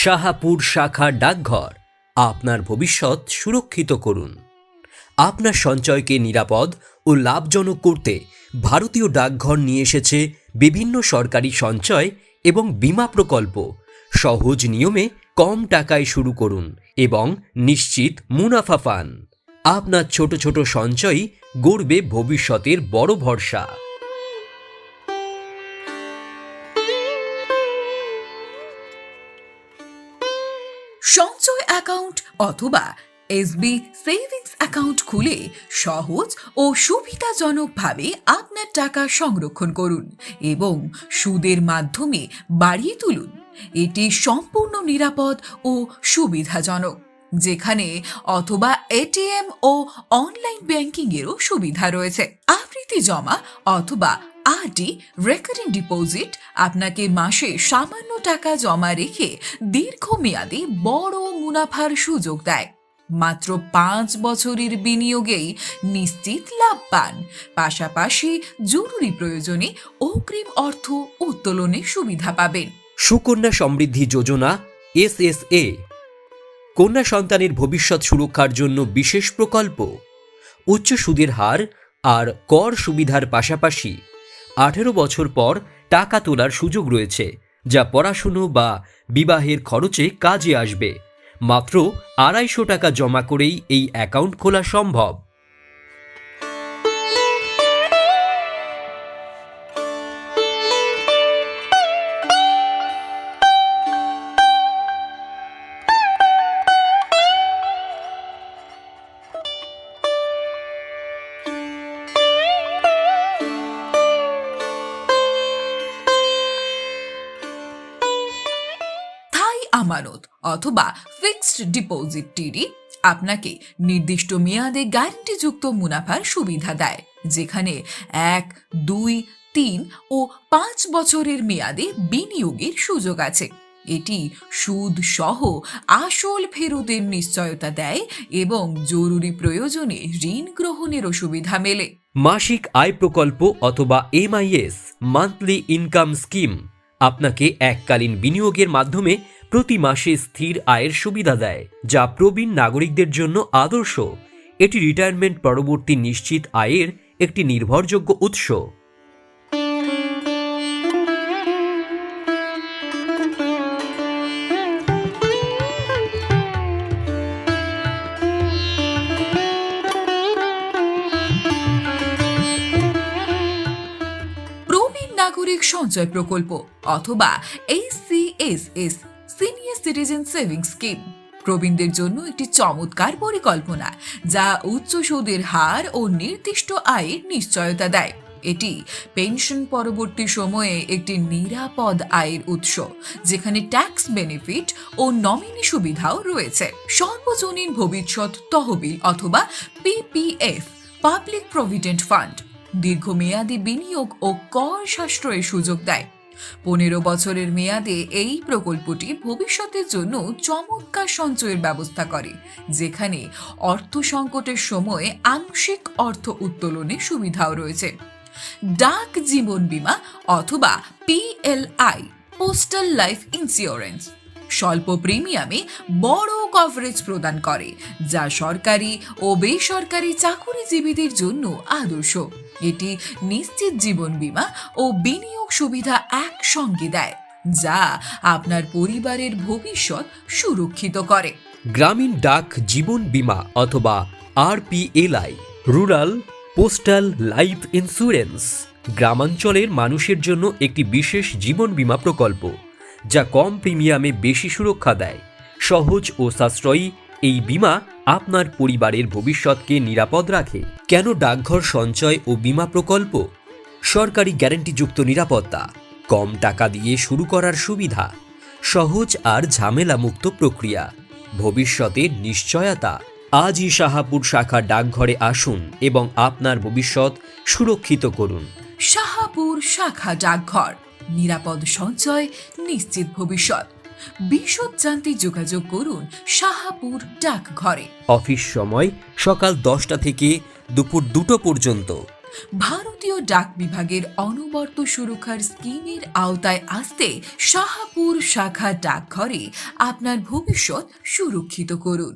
শাহাপুর শাখা ডাকঘর। আপনার ভবিষ্যৎ সুরক্ষিত করুন। আপনার সঞ্চয়কে নিরাপদ ও লাভজনক করতে ভারতীয় ডাকঘর নিয়ে এসেছে বিভিন্ন সরকারি সঞ্চয় এবং বীমা প্রকল্প। সহজ নিয়মে কম টাকায় শুরু করুন এবং নিশ্চিত মুনাফা পান। আপনার ছোট ছোট সঞ্চয়ই গড়বে ভবিষ্যতের বড় ভরসা। সঞ্চয় অ্যাকাউন্ট অথবা এসবি সেভিংস অ্যাকাউন্ট খুলে সহজ ও সুবিধাজনকভাবে আপনার টাকা সংরক্ষণ করুন এবং সুদের মাধ্যমে বাড়িয়ে তুলুন। এটি সম্পূর্ণ নিরাপদ ও সুবিধাজনক, যেখানে অথবা এটিএম ও অনলাইন ব্যাংকিংয়েরও সুবিধা রয়েছে। আবৃত্তি জমা অথবা আরডি রেকারিং ডিপোজিট আপনাকে মাসে সামান্য টাকা জমা রেখে দীর্ঘমেয়াদী বড় মুনাফার সুযোগ দেয়। মাত্র পাঁচ বছরের বিনিয়োগেই নিশ্চিত লাভ পান। পাশাপাশি জরুরি প্রয়োজনে অগ্রিম অর্থ উত্তোলনের সুবিধা পাবেন। Sukanya Samriddhi Yojana S S A কন্যা সন্তানের ভবিষ্যৎ সুরক্ষার জন্য বিশেষ প্রকল্প। উচ্চ সুদের হার আর কর সুবিধার পাশাপাশি আঠেরো বছর পর টাকা তোলার সুযোগ রয়েছে, যা পড়াশুনো বা বিবাহের খরচে কাজে আসবে। মাত্র আড়াইশো টাকা জমা করেই এই অ্যাকাউন্ট খোলা সম্ভব। আমানত অথবা ফিক্সড ডিপোজিট টিডি আপনাকে নির্দিষ্ট মেয়াদে গ্যারান্টিযুক্ত মুনাফার সুবিধা দেয়, যেখানে এক, দুই, তিন ও পাঁচ বছরের মেয়াদে বিনিয়োগের সুযোগ আছে। এটি সুদ সহ আসল ফেরতের নিশ্চয়তা দেয় এবং জরুরি প্রয়োজনে ঋণ গ্রহণেরও সুবিধা মেলে। মাসিক আয় প্রকল্প অথবা এমআইএস মান্থলি ইনকাম স্কিম আপনাকে এককালীন বিনিয়োগের মাধ্যমে প্রতি মাসে স্থির আয়ের সুবিধা দেয়, যা প্রবীণ নাগরিকদের জন্য আদর্শ। এটি রিটায়ারমেন্ট পরবর্তী নিশ্চিত আয়ের একটি নির্ভরযোগ্য উৎস। নাগরিক সঞ্চয় প্রকল্প অথবা HCSS senior citizen savings scheme. প্রবীণদের জন্য একটি চমৎকার পরিকল্পনা, যা উচ্চ সুদের হার ও নির্দিষ্ট আয়ের নিশ্চয়তা দেয়। এটি পেনশন পরবর্তী সময়ে একটি নিরাপদ আয়ের উৎস, যেখানে ট্যাক্স বেনিফিট ও নমিনি সুবিধাও রয়েছে। সর্বজনীন ভবিষ্যৎ তহবিল অথবা পিপিএফ পাবলিক প্রভিডেন্ট ফান্ড, দীর্ঘমেয়াদী বিনিয়োগ ও কর সাশ্রয়ের সুযোগ দেয়। পনেরো বছরের মেয়াদে এই প্রকল্পটি ভবিষ্যতের জন্য চমৎকার সঞ্চয়ের ব্যবস্থা করে, যেখানে অর্থ সংকটের সময়ে আংশিক অর্থ উত্তোলনের সুবিধাও রয়েছে। ডাক জীবন বীমা অথবা পিএলআই পোস্টাল লাইফ ইন্স্যুরেন্স। স্বল্প প্রিমিয়ামে বড় কভারেজ প্রদান করে, যা সরকারি ও বেসরকারি চাকুরিজীবীদের জন্য আদর্শ। এটি নিশ্চিত জীবন বীমা ও বিনিয়োগ সুবিধা একসঙ্গে দেয়, যা আপনার পরিবারের ভবিষ্যৎ সুরক্ষিত করে। গ্রামীণ ডাক জীবন বীমা অথবা RPLI, rural postal life insurance, গ্রামাঞ্চলের মানুষের জন্য একটি বিশেষ জীবন বীমা প্রকল্প। যা কম প্রিমিয়ামে বেশি সুরক্ষা দেয়। সহজ ও সাশ্রয়ী এই বীমা আপনার পরিবারের ভবিষ্যৎকে নিরাপদ রাখে। কেন ডাকঘর সঞ্চয় ও বীমা প্রকল্প? সরকারি গ্যারান্টিযুক্ত নিরাপত্তা, কম টাকা দিয়ে শুরু করার সুবিধা, সহজ আর ঝামেলামুক্ত প্রক্রিয়া ভবিষ্যতের নিশ্চয়তা। আজই শাহাপুর শাখা ডাকঘরে আসুন এবং আপনার ভবিষ্যৎ সুরক্ষিত করুন। শাহাপুর শাখা ডাকঘর। নিরাপদ সঞ্চয় নিশ্চিত ভবিষ্যৎ। বিশদ জানতে যোগাযোগ করুন শাহাপুর ডাকঘরে। অফিস সময় সকাল দশটা থেকে দুপুর দুটো পর্যন্ত। ভারতীয় ডাক বিভাগের অনবর্ত সুরক্ষার স্কিমের আওতায় আসতে শাহাপুর শাখা ডাকঘরে আপনার ভবিষ্যৎ সুরক্ষিত করুন।